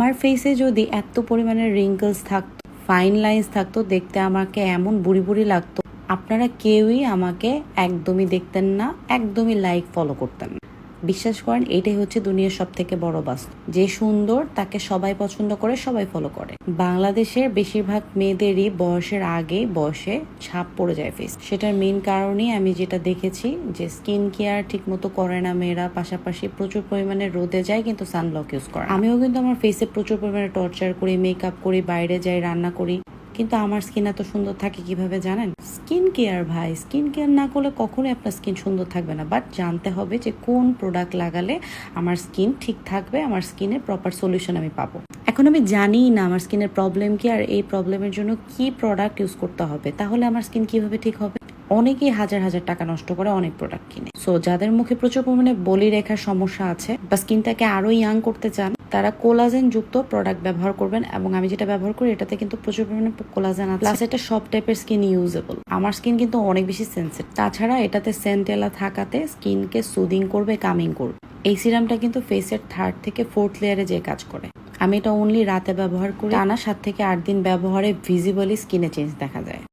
আমার ফেসে যদি এত পরিমাণে রিঙ্কলস থাকতো ফাইন লাইন্স থাকতো, দেখতে আমাকে এমন বুড়ি বুড়ি লাগতো। আপনারা কেউই আমাকে একদমই দেখতেন না, একদমই লাইক ফলো করতেন না। বিশ্বাস করেন, এটাই হচ্ছে দুনিয়ার সব থেকে বড় বাস্তব। যে সুন্দর, তাকে সবাই পছন্দ করে, সবাই ফলো করে। বাংলাদেশের বেশিরভাগ মেয়েদেরই বয়সের আগে বয়সে ছাপ পড়ে যায় ফেস সেটার মেইন কারণই আমি যেটা দেখেছি, যে স্কিন কেয়ার ঠিক মতো করে না মেয়েরা, পাশাপাশি প্রচুর পরিমাণে রোদে যায়, কিন্তু সানব্লক ইউজ করে। আমিও কিন্তু আমার ফেসে প্রচুর পরিমাণে টর্চার করি মেকআপ করি, বাইরে যাই, রান্না করি। কিন্তু আমার স্কিন এত সুন্দর থাকে কীভাবে জানেন? স্কিন কেয়ার ভাই স্কিন কেয়ার না করলে কখনোই আপনার স্কিন সুন্দর থাকবে না। বাট জানতে হবে যে কোন প্রোডাক্ট লাগালে আমার স্কিন ঠিক থাকবে, আমার স্কিনে প্রপার সলিউশন আমি পাবো। এখন আমি জানি না আমার স্কিনের প্রবলেম কি, আর এই প্রবলেমের জন্য কি প্রোডাক্ট ইউজ করতে হবে। তাহলে আমার স্কিন কীভাবে ঠিক হবে? অনেকেই হাজার হাজার টাকা নষ্ট করে অনেক প্রোডাক্ট কিনে। সো যাদের মুখে প্রচুর পরিমাণে বলি রেখার সমস্যা আছে বা স্কিনটাকে আরও ইয়াং করতে চান, তারা কোলাজেন যুক্ত প্রোডাক্ট ব্যবহার করবেন এবং আমি যেটা ব্যবহার করি, এটাতে কিন্তু প্রচুর পরিমাণে কোলাজেন আছে। প্লাস এটা সব টাইপের স্কিন ইউজেবল আমার স্কিন কিন্তু অনেক বেশি সেন্সিটিভ তাছাড়া, এটাতে সেন্টেলা থাকাতে স্কিনকে সুদিং করবে কামিং করবে। এই সিরামটা কিন্তু ফেসের থার্ড থেকে ফোর্থ লেয়ারে যে কাজ করে। আমি এটা অনলি রাতে ব্যবহার করি। টানা সাত থেকে আট দিন ব্যবহারে ভিজিবলি স্কিনে চেঞ্জ দেখা যায়।